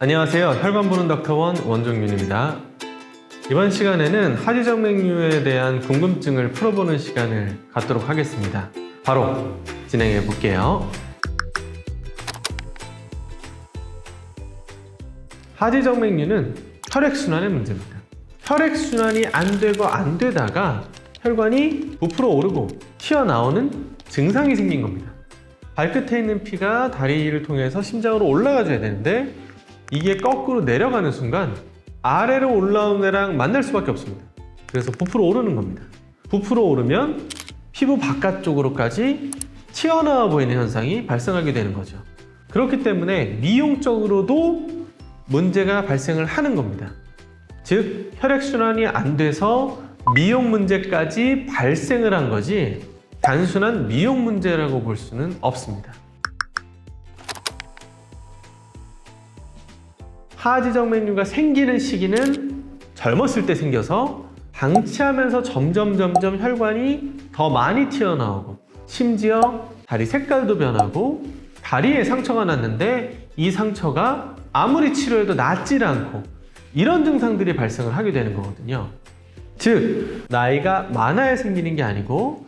안녕하세요. 혈관 보는 닥터원 원종윤입니다. 이번 시간에는 하지정맥류에 대한 궁금증을 풀어보는 시간을 갖도록 하겠습니다. 바로 진행해 볼게요. 하지정맥류는 혈액순환의 문제입니다. 혈액순환이 안 되고 안 되다가 혈관이 부풀어 오르고 튀어나오는 증상이 생긴 겁니다. 발끝에 있는 피가 다리를 통해서 심장으로 올라가줘야 되는데 이게 거꾸로 내려가는 순간 아래로 올라온 애랑 만날 수밖에 없습니다. 그래서 부풀어 오르는 겁니다. 부풀어 오르면 피부 바깥쪽으로까지 튀어나와 보이는 현상이 발생하게 되는 거죠. 그렇기 때문에 미용적으로도 문제가 발생을 하는 겁니다. 즉, 혈액순환이 안 돼서 미용 문제까지 발생을 한 거지 단순한 미용 문제라고 볼 수는 없습니다. 하지정맥류가 생기는 시기는 젊었을 때 생겨서 방치하면서 점점 점점 혈관이 더 많이 튀어나오고 심지어 다리 색깔도 변하고 다리에 상처가 났는데 이 상처가 아무리 치료해도 낫질 않고 이런 증상들이 발생을 하게 되는 거거든요. 즉 나이가 많아야 생기는 게 아니고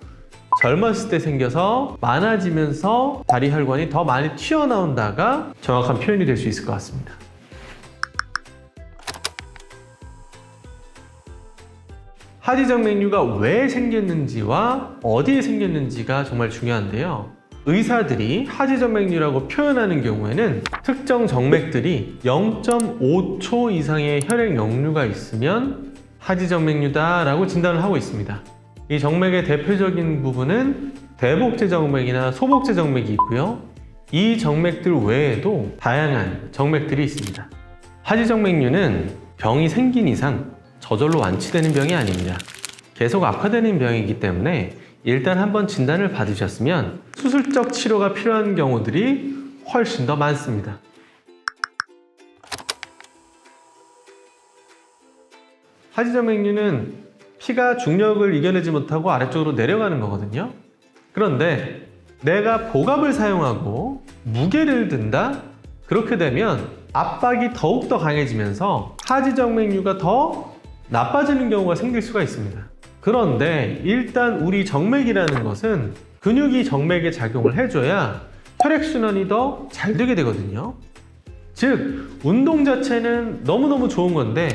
젊었을 때 생겨서 많아지면서 다리 혈관이 더 많이 튀어나온다가 정확한 표현이 될 수 있을 것 같습니다. 하지정맥류가 왜 생겼는지와 어디에 생겼는지가 정말 중요한데요. 의사들이 하지정맥류라고 표현하는 경우에는 특정 정맥들이 0.5초 이상의 혈액 역류가 있으면 하지정맥류다 라고 진단을 하고 있습니다. 이 정맥의 대표적인 부분은 대복제 정맥이나 소복제 정맥이 있고요. 이 정맥들 외에도 다양한 정맥들이 있습니다. 하지정맥류는 병이 생긴 이상 저절로 완치되는 병이 아닙니다. 계속 악화되는 병이기 때문에 일단 한번 진단을 받으셨으면 수술적 치료가 필요한 경우들이 훨씬 더 많습니다. 하지정맥류는 피가 중력을 이겨내지 못하고 아래쪽으로 내려가는 거거든요. 그런데 내가 복압을 사용하고 무게를 든다? 그렇게 되면 압박이 더욱더 강해지면서 하지정맥류가 더 나빠지는 경우가 생길 수가 있습니다. 그런데 일단 우리 정맥이라는 것은 근육이 정맥에 작용을 해줘야 혈액순환이 더 잘 되게 되거든요. 즉, 운동 자체는 너무너무 좋은 건데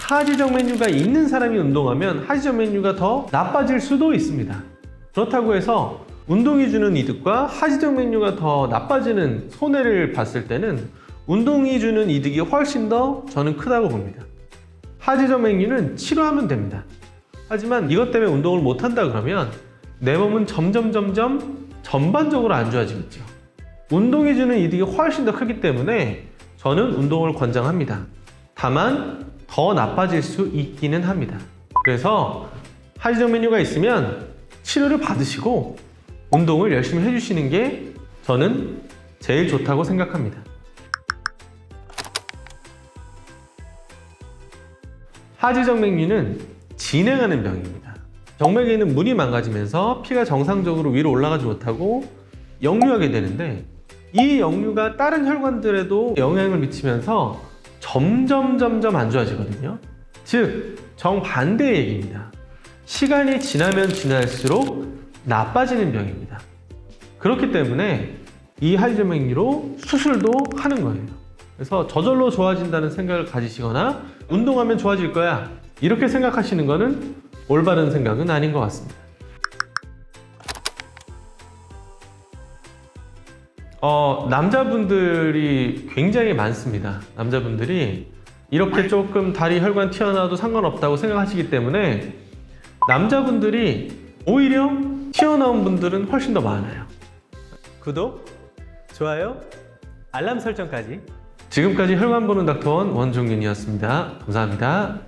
하지정맥류가 있는 사람이 운동하면 하지정맥류가 더 나빠질 수도 있습니다. 그렇다고 해서 운동이 주는 이득과 하지정맥류가 더 나빠지는 손해를 봤을 때는 운동이 주는 이득이 훨씬 더 저는 크다고 봅니다. 하지정맥류는 치료하면 됩니다. 하지만 이것 때문에 운동을 못한다 그러면 내 몸은 점점 점점 전반적으로 안 좋아지겠죠. 운동이 주는 이득이 훨씬 더 크기 때문에 저는 운동을 권장합니다. 다만 더 나빠질 수 있기는 합니다. 그래서 하지정맥류가 있으면 치료를 받으시고 운동을 열심히 해주시는 게 저는 제일 좋다고 생각합니다. 하지정맥류는 진행하는 병입니다. 정맥에 있는 물이 망가지면서 피가 정상적으로 위로 올라가지 못하고 역류하게 되는데 이 역류가 다른 혈관들에도 영향을 미치면서 점점 점점 안 좋아지거든요. 즉 정반대의 얘기입니다. 시간이 지나면 지날수록 나빠지는 병입니다. 그렇기 때문에 이 하지정맥류로 수술도 하는 거예요. 그래서 저절로 좋아진다는 생각을 가지시거나 운동하면 좋아질 거야 이렇게 생각하시는 거는 올바른 생각은 아닌 것 같습니다. 어, 남자분들이 굉장히 많습니다. 남자분들이 이렇게 조금 다리 혈관 튀어나와도 상관없다고 생각하시기 때문에 남자분들이 오히려 튀어나온 분들은 훨씬 더 많아요. 구독, 좋아요, 알람 설정까지. 지금까지 혈관 보는 닥터원 원종윤이었습니다. 감사합니다.